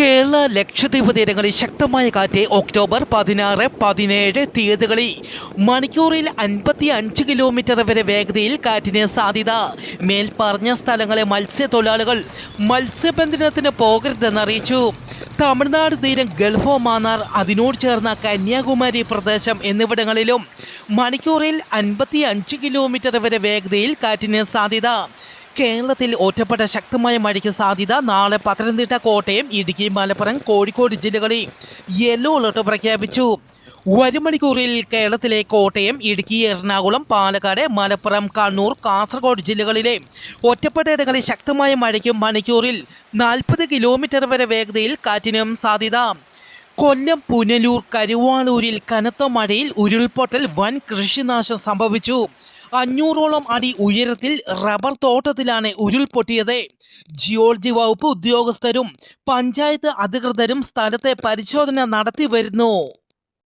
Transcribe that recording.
കേരള ലക്ഷദ്വീപ് തീരങ്ങളിൽ ശക്തമായ കാറ്റ് ഒക്ടോബർ പതിനാറ് പതിനേഴ് തീയതികളിൽ മണിക്കൂറിൽ അൻപത്തി അഞ്ച് കിലോമീറ്റർ വരെ വേഗതയിൽ കാറ്റിന് സാധ്യത. മേൽപ്പറഞ്ഞ സ്ഥലങ്ങളെ മത്സ്യത്തൊഴിലാളികൾ മത്സ്യബന്ധനത്തിന് പോകരുതെന്ന് അറിയിച്ചു. തമിഴ്നാട് തീരം ഗൾഫോ മാന്നാർ അതിനോട് ചേർന്ന കന്യാകുമാരി പ്രദേശം എന്നിവിടങ്ങളിലും മണിക്കൂറിൽ അൻപത്തി അഞ്ച് കിലോമീറ്റർ വരെ വേഗതയിൽ കാറ്റിന് സാധ്യത. കേരളത്തിൽ ഒറ്റപ്പെട്ട ശക്തമായ മഴയ്ക്ക് സാധ്യത. നാളെ പത്തനംതിട്ട കോട്ടയം ഇടുക്കി മലപ്പുറം കോഴിക്കോട് ജില്ലകളിൽ യെല്ലോ അലർട്ട് പ്രഖ്യാപിച്ചു. വരും മണിക്കൂറിൽ കേരളത്തിലെ കോട്ടയം ഇടുക്കി എറണാകുളം പാലക്കാട് മലപ്പുറം കണ്ണൂർ കാസർഗോഡ് ജില്ലകളിലെ ഒറ്റപ്പെട്ട ഇടങ്ങളിൽ ശക്തമായ മഴയ്ക്കും മണിക്കൂറിൽ നാൽപ്പത് കിലോമീറ്റർ വരെ വേഗതയിൽ കാറ്റിനും സാധ്യത. കൊല്ലം പുനലൂർ കരുവാളൂരിൽ കനത്ത മഴയിൽ ഉരുൾപൊട്ടൽ വൻ കൃഷിനാശം സംഭവിച്ചു. അഞ്ഞൂറോളം അടി ഉയരത്തിൽ റബ്ബർ തോട്ടത്തിലാണ് ഉരുൾപൊട്ടിയത് ജിയോളജി വകുപ്പ് ഉദ്യോഗസ്ഥരും പഞ്ചായത്ത് അധികൃതരും സ്ഥലത്തെ പരിശോധന നടത്തി വരുന്നു.